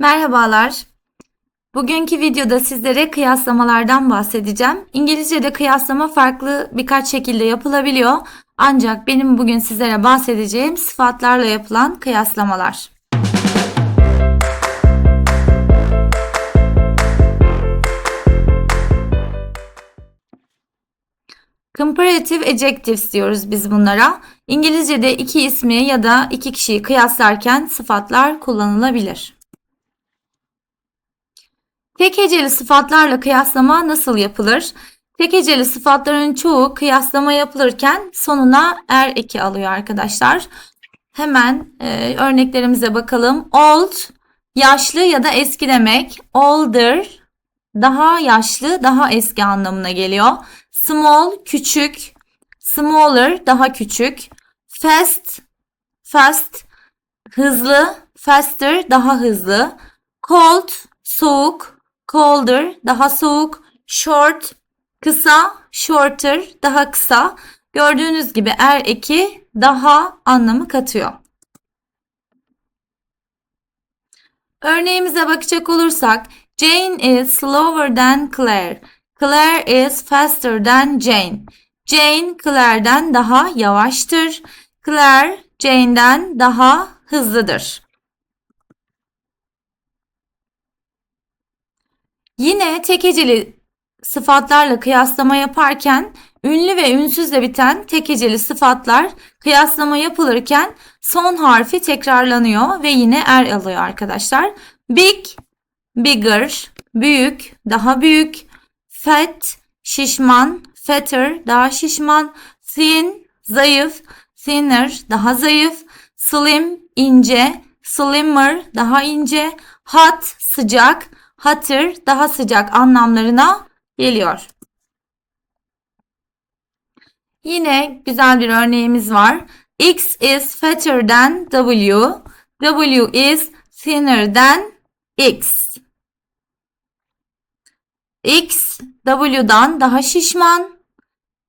Merhabalar. Bugünkü videoda sizlere kıyaslamalardan bahsedeceğim. İngilizce'de kıyaslama farklı birkaç şekilde yapılabiliyor. Ancak benim bugün sizlere bahsedeceğim sıfatlarla yapılan kıyaslamalar. Comparative adjectives diyoruz biz bunlara. İngilizce'de iki ismi ya da iki kişiyi kıyaslarken sıfatlar kullanılabilir. Tek heceli sıfatlarla kıyaslama nasıl yapılır? Tek heceli sıfatların çoğu kıyaslama yapılırken sonuna er eki alıyor arkadaşlar. Hemen e, örneklerimize bakalım. Old, yaşlı ya da eski demek. Older, daha yaşlı, daha eski anlamına geliyor. Small, küçük. Smaller, daha küçük. Fast, fast, hızlı. Faster, daha hızlı. Cold, soğuk. Colder, daha soğuk. Short, kısa. Shorter, daha kısa. Gördüğünüz gibi er eki daha anlamı katıyor. Örneğimize bakacak olursak Jane is slower than Claire. Claire is faster than Jane. Jane Claire'den daha yavaştır. Claire Jane'den daha hızlıdır. Yine tek heceli sıfatlarla kıyaslama yaparken ünlü ve ünsüzle biten tek heceli sıfatlar kıyaslama yapılırken son harfi tekrarlanıyor ve yine er alıyor arkadaşlar. Big, bigger, büyük, daha büyük, fat, şişman, fatter, daha şişman, thin, zayıf, thinner, daha zayıf, slim, ince, slimmer, daha ince, hot, sıcak, hotter, daha sıcak anlamlarına geliyor. Yine güzel bir örneğimiz var. X is fatter than W. W is thinner than X. X W'dan daha şişman.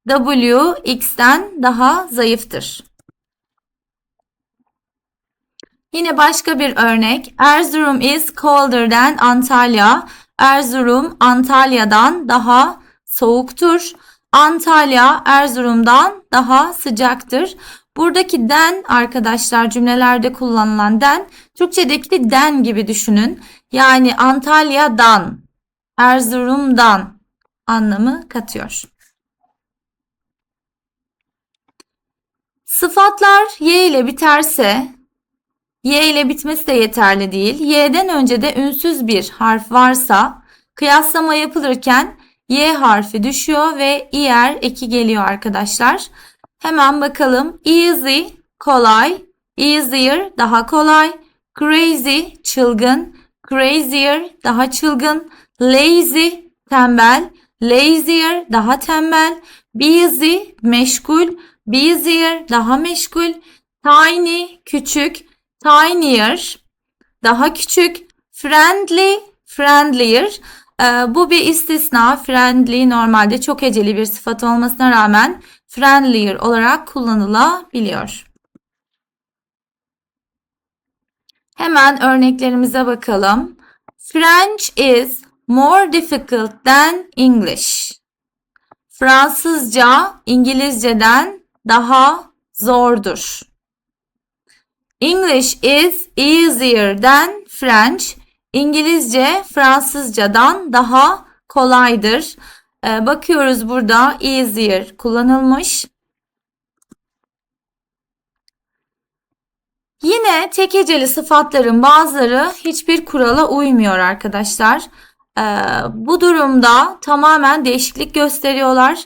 W X'ten daha zayıftır. Yine başka bir örnek. Erzurum is colder than Antalya. Erzurum Antalya'dan daha soğuktur. Antalya Erzurum'dan daha sıcaktır. Buradaki den arkadaşlar cümlelerde kullanılan den Türkçedeki den gibi düşünün. Yani Antalya'dan, Erzurum'dan anlamı katıyor. Sıfatlar y ile biterse y ile bitmesi de yeterli değil. Y'den önce de ünsüz bir harf varsa kıyaslama yapılırken y harfi düşüyor ve er eki geliyor arkadaşlar. Hemen bakalım. Easy kolay, easier daha kolay, crazy çılgın, crazier daha çılgın, lazy tembel, lazier daha tembel, busy meşgul, busier daha meşgul, tiny küçük, tinier daha küçük, friendly friendlier ee, bu bir istisna. Friendly normalde çok heceli bir sıfat olmasına rağmen friendlier olarak kullanılabiliyor. Hemen örneklerimize bakalım. French is more difficult than English. Fransızca İngilizceden daha zordur. English is easier than French. İngilizce Fransızcadan daha kolaydır. Ee, bakıyoruz burada easier kullanılmış. Yine tek heceli sıfatların bazıları hiçbir kurala uymuyor arkadaşlar. Ee, bu durumda tamamen değişiklik gösteriyorlar.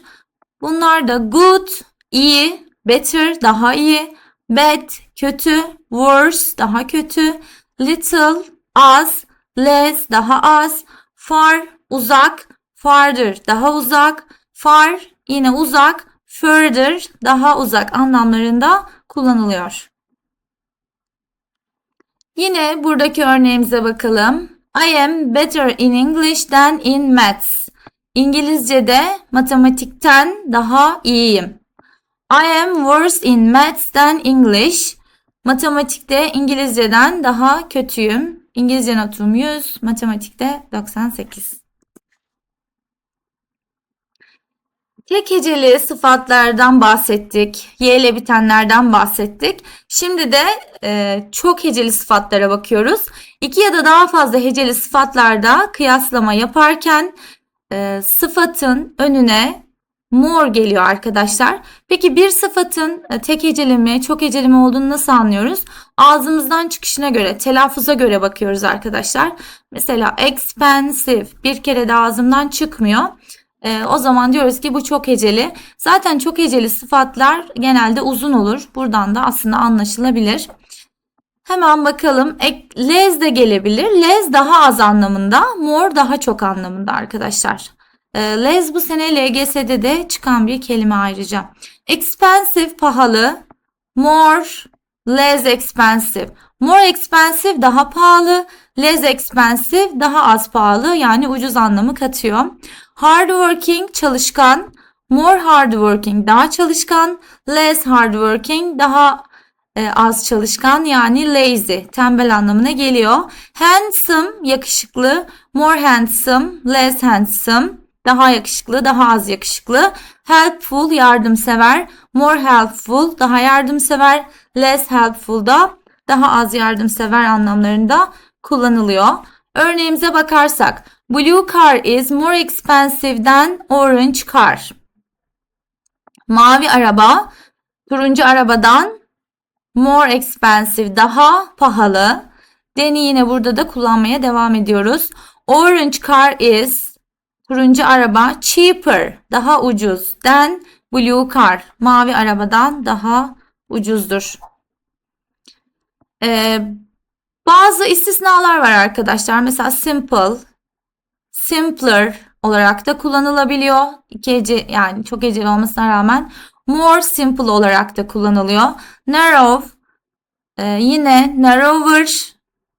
Bunlar da good, iyi, better, daha iyi, bad, kötü, worse, daha kötü, little, az, less, daha az, far, uzak, farther, daha uzak, far, yine uzak, further, daha uzak anlamlarında kullanılıyor. Yine buradaki örneğimize bakalım. I am better in English than in maths. İngilizce'de matematikten daha iyiyim. I am worse in maths than English. Matematikte İngilizceden daha kötüyüm. İngilizce notum 100, matematikte 98. Tek heceli sıfatlardan bahsettik. Y ile bitenlerden bahsettik. Şimdi de e, çok heceli sıfatlara bakıyoruz. İki ya da daha fazla heceli sıfatlarda kıyaslama yaparken e, sıfatın önüne more geliyor arkadaşlar. Peki bir sıfatın e, tek heceli mi, çok heceli mi olduğunu nasıl anlıyoruz? Ağzımızdan çıkışına göre, telaffuza göre bakıyoruz arkadaşlar. Mesela expensive bir kere de ağzımdan çıkmıyor. E, o zaman diyoruz ki bu çok heceli. Zaten çok heceli sıfatlar genelde uzun olur. Buradan da aslında anlaşılabilir. Hemen bakalım. Ek, less de gelebilir. Less daha az anlamında, more daha çok anlamında arkadaşlar. E, less bu sene LGS'de de çıkan bir kelime ayrıca. Expensive pahalı. More, less expensive. More expensive daha pahalı. Less expensive daha az pahalı yani ucuz anlamı katıyor. Hard working çalışkan. More hard working daha çalışkan. Less hard working daha e, az çalışkan yani lazy tembel anlamına geliyor. Handsome yakışıklı. More handsome, less handsome daha yakışıklı, daha az yakışıklı. Helpful yardımsever. More helpful daha yardımsever. Less helpful da daha az yardımsever anlamlarında kullanılıyor. Örneğimize bakarsak Blue car is more expensive than orange car. Mavi araba turuncu arabadan more expensive daha pahalı. Deni yine burada da kullanmaya devam ediyoruz. Orange car is turuncu araba cheaper daha ucuz than blue car mavi arabadan daha ucuzdur. Ee, bazı istisnalar var arkadaşlar. Mesela simple, simpler olarak da kullanılabiliyor. İki hece yani çok heceli olmasına rağmen more simple olarak da kullanılıyor. Narrow e, yine narrower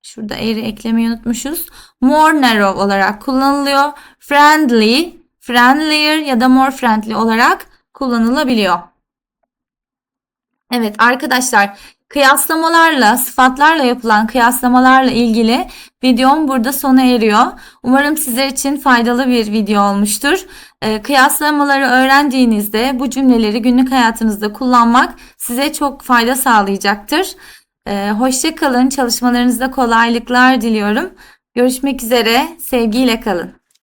şurada eğri eklemeyi unutmuşuz. More narrow olarak kullanılıyor. Friendly, friendlier ya da more friendly olarak kullanılabiliyor. Evet arkadaşlar Kıyaslamalarla, sıfatlarla yapılan kıyaslamalarla ilgili videom burada sona eriyor. Umarım sizler için faydalı bir video olmuştur. Ee, kıyaslamaları öğrendiğinizde bu cümleleri günlük hayatınızda kullanmak size çok fayda sağlayacaktır. Ee, hoşça kalın, çalışmalarınızda kolaylıklar diliyorum. Görüşmek üzere, sevgiyle kalın.